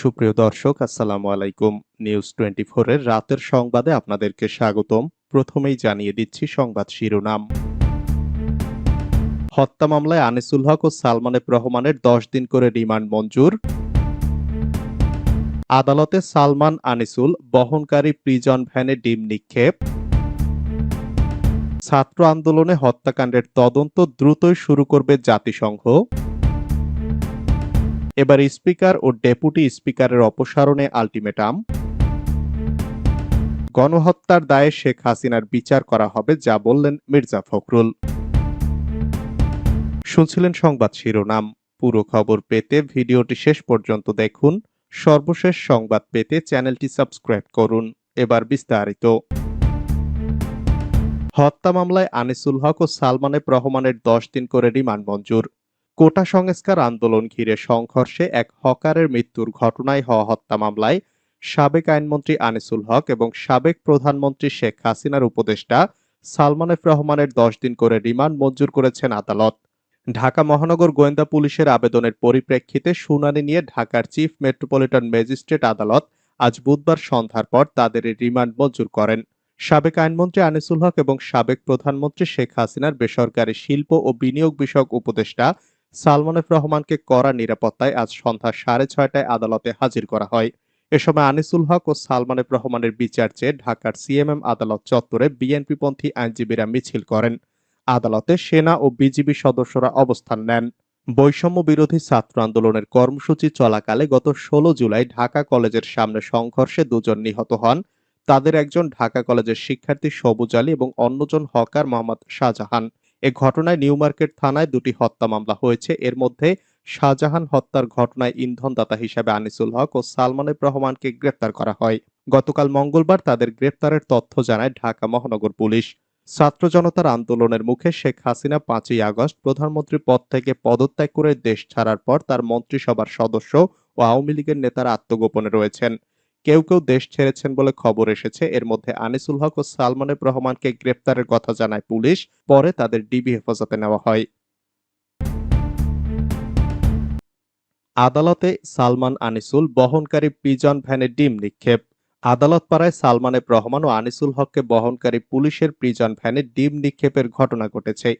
সুপ্রিয় দর্শক, আসসালামু আলাইকুম। নিউজ টোয়েন্টি এর রাতের সংবাদে আপনাদেরকে স্বাগতম। প্রথমেই জানিয়ে দিচ্ছি সংবাদ শিরোনাম। হত্যা মামলায় আনিসুল হক ও সালমানের রহমানের দশ দিন করে রিমান্ড মঞ্জুর। আদালতে সালমান আনিসুল বহনকারী প্রিজন ভ্যানে ডিম নিক্ষেপ। ছাত্র আন্দোলনে হত্যাকাণ্ডের তদন্ত দ্রুতই শুরু করবে জাতিসংঘ। এবার স্পিকার ও ডেপুটি স্পিকারের অপসারণে আলটিমেটাম। গণহত্যার দায়ে শেখ হাসিনার বিচার করা হবে, যা বললেন মির্জা ফখরুল। শুনছিলেন সংবাদ শিরোনাম। পুরো খবর পেতে ভিডিওটি শেষ পর্যন্ত দেখুন। সর্বশেষ সংবাদ পেতে চ্যানেলটি সাবস্ক্রাইব করুন। এবার বিস্তারিত। হত্যা মামলায় আনিসুল হক ও সালমানের রহমানের দশ দিন করে রিমান্ড মঞ্জুর। কোটা সংস্কার আন্দোলন ঘিরে সংঘর্ষে এক হকারের মৃত্যুর ঘটনায় হওয়া হত্যা মামলায় সাবেক আইনমন্ত্রী আনিসুল হক এবং সাবেক প্রধানমন্ত্রী শেখ হাসিনার উপদেষ্টা সালমান এফ রহমানের দশ দিন করে রিমান্ড মঞ্জুর করেছেন আদালত। ঢাকা মহানগর গোয়েন্দা পুলিশের আবেদনের পরিপ্রেক্ষিতে শুনানি নিয়ে ঢাকার চিফ মেট্রোপলিটন ম্যাজিস্ট্রেট আদালত আজ বুধবার সন্ধ্যার পর তাদের রিমান্ড মঞ্জুর করেন। সাবেক আইনমন্ত্রী আনিসুল হক এবং সাবেক প্রধানমন্ত্রী শেখ হাসিনার বেসরকারি শিল্প ও বিনিয়োগ বিষয়ক উপদেষ্টা সালমান রহমানকে কড়া নিরাপত্তায় আজ সন্ধ্যা সাড়ে ছয়টায় আদালতে হাজির করা হয়। এ সময় আনিসুল হক ও সালমান রহমানের বিচার চেয়ে ঢাকার সিএমএম আদালত চত্বরে বিএনপিপন্থী আইনজীবীরা মিছিল করেন। আদালতে সেনা ও বিজিবি সদস্যরা অবস্থান নেন। বৈষম্য বিরোধী ছাত্র আন্দোলনের কর্মসূচি চলাকালে গত ষোলো জুলাই ঢাকা কলেজের সামনে সংঘর্ষে দুজন নিহত হন। তাদের একজন ঢাকা কলেজের শিক্ষার্থী সবুজ আলী এবং অন্যজন হকার মোহাম্মদ শাহজাহান। এ ঘটনায় নিউ মার্কেট থানায় দুটি হত্যা মামলা হয়েছে। এর মধ্যে শাহজাহান হত্যার ঘটনায় ইন্ধনদাতা হিসেবে আনিসুল হক ও সালমান এফ রহমানকে গ্রেপ্তার করা হয়। গতকাল মঙ্গলবার তাদের গ্রেপ্তারের তথ্য জানায় ঢাকা মহানগর পুলিশ। ছাত্র জনতার আন্দোলনের মুখে শেখ হাসিনা পাঁচই আগস্ট প্রধানমন্ত্রী পদ থেকে পদত্যাগ করে দেশ ছাড়ার পর তার মন্ত্রিসভার সদস্য ও আওয়ামী লীগের নেতারা আত্মগোপনে রয়েছেন। কেউ কেউ দেশ ছেড়েছেন বলে খবর এসেছে। এর মধ্যে আনিসুল হক ও সালমান এফ রহমানকে গ্রেপ্তারের কথা জানায় পুলিশ। পরে তাদের ডিবি হেফাজতে নেওয়া হয়। আদালতে সালমান, আনিসুল বহনকারী প্রিজন ভ্যানে ডিম নিক্ষেপ। আদালত পাড়ায় সালমান এফ রহমান ও আনিসুল হককে বহনকারী পুলিশের প্রিজন ভ্যানে ডিম নিক্ষেপের ঘটনা ঘটেছে।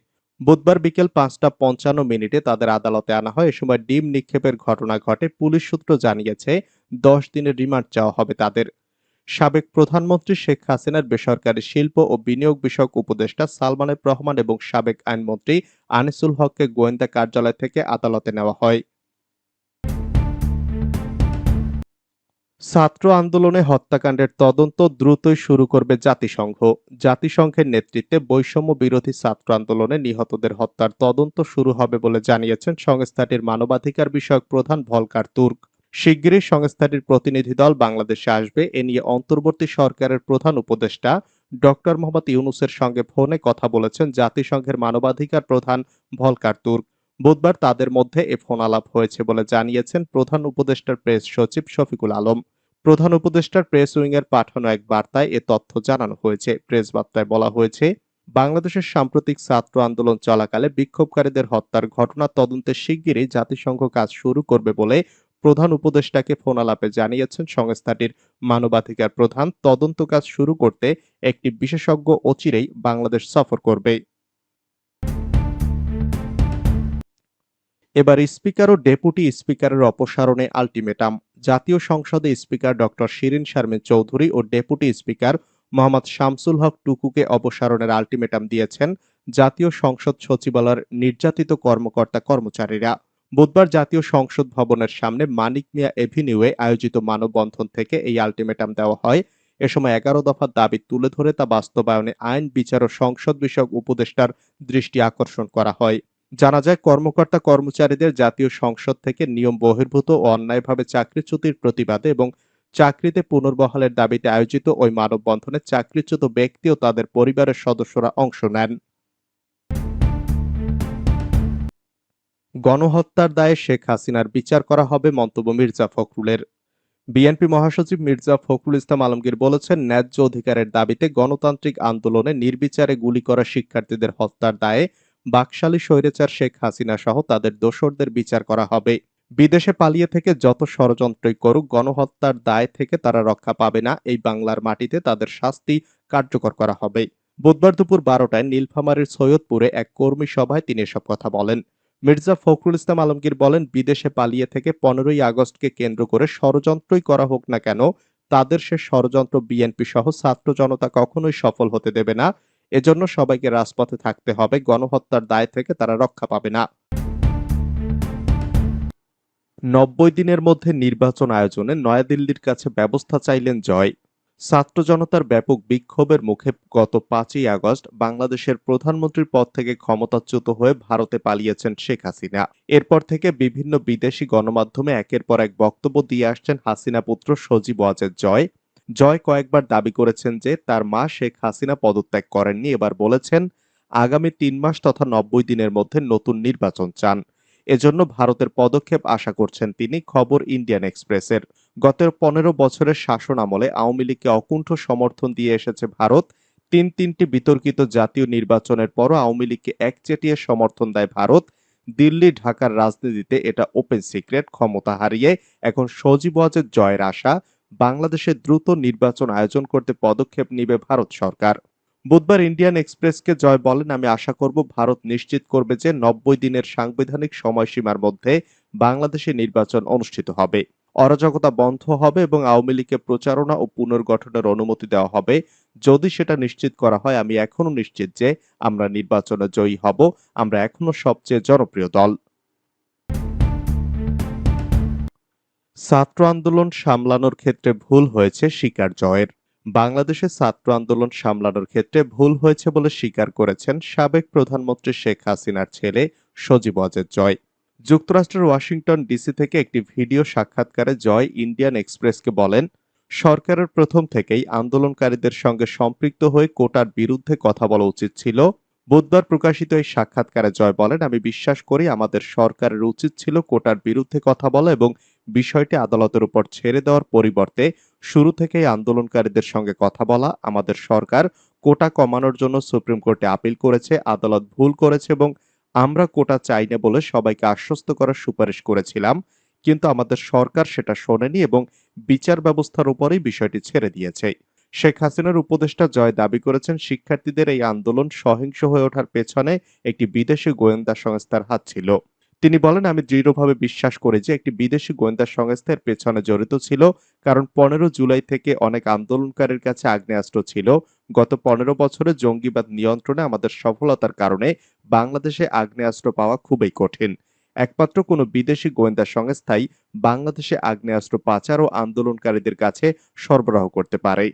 বুধবার বিকেল পাঁচটা পঞ্চান্ন মিনিটে তাদের আদালতে আনা হয়। এ সময় ডিম নিক্ষেপের ঘটনা ঘটে। পুলিশ সূত্র জানিয়েছে, দশ দিনের রিমান্ড চাওয়া হবে তাদের। সাবেক প্রধানমন্ত্রী শেখ হাসিনার বেসরকারি শিল্প ও বিনিয়োগ বিষয়ক উপদেষ্টা সালমানের রহমান এবং সাবেক আইনমন্ত্রী আনিসুল হককে গোয়েন্দা কার্যালয় থেকে আদালতে নেওয়া হয়। ছাত্র আন্দোলনে হত্যাকাণ্ডের তদন্ত দ্রুতই শুরু করবে জাতিসংঘ। জাতিসংঘের নেতৃত্বে বৈষম্য বিরোধী ছাত্র আন্দোলনে নিহতদের হত্যার তদন্ত শুরু হবে বলে জানিয়েছেন সংস্থাটির মানবাধিকার বিষয়ক প্রধান ভলকার তুর্ক। শিগগিরই সংস্থাটির প্রতিনিধি দল বাংলাদেশে আসবে। এ নিয়ে অন্তর্বর্তী সরকারের প্রধান উপদেষ্টা ডক্টর মোহাম্মদ ইউনুসের সঙ্গে ফোনে কথা বলেছেন জাতিসংঘের মানবাধিকার প্রধান ভলকার তুর্ক। বুধবার তাদের মধ্যে এ ফোন আলাপ হয়েছে বলে জানিয়েছেন প্রধান উপদেষ্টার প্রেস সচিব শফিকুল আলম। প্রধান উপদেষ্টার প্রেস উইং এর পাঠানো এক বার্তায় এ তথ্য জানানো হয়েছে। প্রেস বার্তায় বলা হয়েছে, বাংলাদেশের সাম্প্রতিক ছাত্র আন্দোলন চলাকালে বিক্ষোভকারীদের হত্যার ঘটনা তদন্তে শিগগিরই জাতিসংঘ কাজ শুরু করবে বলে প্রধান উপদেষ্টাকে ফোন আলাপে জানিয়েছেন সংস্থাটির মানবাধিকার প্রধান। তদন্ত কাজ শুরু করতে একটি বিশেষজ্ঞ অচিরেই বাংলাদেশ সফর করবে। এবার স্পিকার ও ডেপুটি স্পিকারের অপসারণে আলটিমেটাম। জাতীয় সংসদে স্পিকার ডক্টর শিরিন শারমিন চৌধুরী ও ডেপুটি স্পিকার মোহাম্মদ শামসুল হক টুকুকে অপসারণের আলটিমেটাম দিয়েছেন জাতীয় সংসদ সচিবালয়ের নির্যাতিত কর্মকর্তা কর্মচারীরা। বুধবার জাতীয় সংসদ ভবনের সামনে মানিক মিয়া এভিনিউয়ে আয়োজিত মানববন্ধন থেকে এই আলটিমেটাম দেওয়া হয়। এ সময় এগারো দফার দাবি তুলে ধরে তা বাস্তবায়নে আইন, বিচার ও সংসদ বিষয়ক উপদেষ্টার দৃষ্টি আকর্ষণ করা হয়। জানা যায়, কর্মকর্তা কর্মচারীদের জাতীয় সংসদ থেকে নিয়ম বহির্ভূত ও অন্যায়ভাবে চাকরিচ্যুতির প্রতিবাদে এবং চাকরিতে পুনর্বহালের দাবিতে আয়োজিত ওই মানববন্ধনে চাকরিচ্যুত ব্যক্তি ও তাদের পরিবারের সদস্যরা অংশ নেন। গণহত্যার দায়ে শেখ হাসিনার বিচার করা হবে মন্তব্য মির্জা ফখরুলের। বিএনপি মহাসচিব মির্জা ফখরুল ইসলাম আলমগীর বলেছেন, ন্যায্য অধিকারের দাবিতে গণতান্ত্রিক আন্দোলনে নির্বিচারে গুলি করা শিক্ষার্থীদের হত্যার দায়ে বাকশালী স্বৈরাচার শেখ হাসিনা সহ তাদের দোসরদের বিচার করা হবে। বিদেশে পালিয়ে থেকে যত ষড়যন্ত্রই করুক, গণহত্যার দায় থেকে তারা রক্ষা পাবে না। এই বাংলার মাটিতে তাদের শাস্তি কার্যকর করা হবে। বুধবার দুপুর বারোটায় নীলফামারীর সৈয়দপুরে এক কর্মী সভায় তিনি এসব কথা বলেন। মির্জা ফখরুল ইসলাম আলমগীর বলেন, বিদেশে পালিয়ে থেকে পনেরোই আগস্টকে কেন্দ্র করে ষড়যন্ত্রই করা হোক না কেন, তাদের সে ষড়যন্ত্র বিএনপি সহ ছাত্র জনতা কখনোই সফল হতে দেবে না। এজন্য সবাইকে রাজপথে থাকতে হবে। গণহত্যার দায় থেকে তারা রক্ষা পাবে না। নব্বই দিনের মধ্যে নির্বাচন আয়োজনে নয়াদিল্লির কাছে ব্যবস্থা চাইলেন জয়। ছাত্র জনতার ব্যাপক বিক্ষোভের মুখে গত পাঁচই আগস্ট বাংলাদেশের প্রধানমন্ত্রীর পদ থেকে ক্ষমতাচ্যুত হয়ে ভারতে পালিয়েছেন শেখ হাসিনা। এরপর থেকে বিভিন্ন বিদেশি গণমাধ্যমে একের পর এক বক্তব্য দিয়ে আসছেন হাসিনা পুত্র সজীব ওয়াজেদ জয়। জয় কয়েকবার দাবি করেছেন যে তার মা শেখ হাসিনা পদত্যাগ করেননি। এবার বলেছেন, আগামী তিন মাস তথা নব্বই দিনের মধ্যে নতুন নির্বাচন চান। এজন্য ভারতের পদক্ষেপ আশা করছেন তিনি খবর ইন্ডিয়ান এক্সপ্রেসের। গত পনেরো বছরের শাসন আমলে আওয়ামী লীগকে অকুণ্ঠ সমর্থন দিয়ে এসেছে ভারত। তিন তিনটি বিতর্কিত জাতীয় নির্বাচনের পরও আওয়ামী লীগকে একচেটিয়া সমর্থন দেয় ভারত। দিল্লি, ঢাকার রাজনীতিতে এটা ওপেন সিক্রেট ক্ষমতা হারিয়ে এখন সজীব ওয়াজেদ জয়ের আশা। বাংলাদেশে দ্রুত নির্বাচন আয়োজন করতে পদক্ষেপ নিবে ভারত সরকার। বুধবার ইন্ডিয়ান এক্সপ্রেসকে জয় বলেন, আমি আশা করব ভারত নিশ্চিত করবে যে নব্বই দিনের সাংবিধানিক সময়সীমার মধ্যে বাংলাদেশে নির্বাচন অনুষ্ঠিত হবে। অরাজকতা বন্ধ হবে এবং আওয়ামী লীগকে প্রচারণা ও পুনর্গঠনের অনুমতি দেওয়া হবে। যদি সেটা নিশ্চিত করা হয়, আমি এখনও নিশ্চিত যে আমরা নির্বাচনে জয়ী হব। আমরা এখনও সবচেয়ে জনপ্রিয় দল। ছাত্র আন্দোলন সামলানোর ক্ষেত্রে ভুল হয়েছে স্বীকার জয়ের। বাংলাদেশে ছাত্র আন্দোলন সামলানোর ক্ষেত্রে ভুল হয়েছে বলে স্বীকার করেছেন সাবেক প্রধানমন্ত্রী শেখ হাসিনার ছেলে সজীব অজের জয়। যুক্তরাষ্ট্রের ওয়াশিংটন ডিসি থেকে একটি ভিডিও সাক্ষাৎকারে জয় ইন্ডিয়ান এক্সপ্রেসকে বলেন, সরকারের প্রথম থেকেই আন্দোলনকারীদের সঙ্গে সম্পৃক্ত হয়ে কোটার বিরুদ্ধে কথা বলা উচিত ছিল। বুধবার প্রকাশিত এই সাক্ষাৎকারে জয় বলেন, আমি বিশ্বাস করি আমাদের সরকারের উচিত ছিল কোটার বিরুদ্ধে কথা বলা এবং বিষয়টি আদালতের উপর ছেড়ে দেওয়ার পরিবর্তে শুরু থেকেই আন্দোলনকারীদের সঙ্গে কথা বলা আমাদের সরকার কোটা কমানোর জন্য সুপ্রিম কোর্টে আপিল করেছে, আদালত ভুল করেছে এবং আমরা কোটা চাই না বলে সবাইকে আশ্বস্ত করার সুপারিশ করেছিলাম। কিন্তু আমাদের সরকার সেটা শোনেনি এবং বিচার ব্যবস্থার উপরেই বিষয়টি ছেড়ে দিয়েছে। শেখ হাসিনার উপদেষ্টা জয় দাবি করেছেন, শিক্ষার্থীদের এই আন্দোলন সহিংস হয়ে ওঠার পেছনে একটি বিদেশি গোয়েন্দা সংস্থার হাত ছিল। তিনি বলেন, আমি দৃঢ়ভাবে বিশ্বাস করি যে একটি বিদেশি গোয়েন্দা সংস্থার পেছনে জড়িত ছিল, কারণ পনেরো জুলাই থেকে অনেক আন্দোলনকারীর কাছে আগ্নেয়াস্ত্র ছিল। গত পনেরো বছরে জঙ্গিবাদ নিয়ন্ত্রণে আমাদের সফলতার কারণে বাংলাদেশে আগ্নেয়াস্ত্র পাওয়া খুবই কঠিন। একমাত্র কোনো বিদেশি গোয়েন্দা সংস্থাই বাংলাদেশে আগ্নেয়াস্ত্র পাচার ও আন্দোলনকারীদের কাছে সরবরাহ করতে পারে।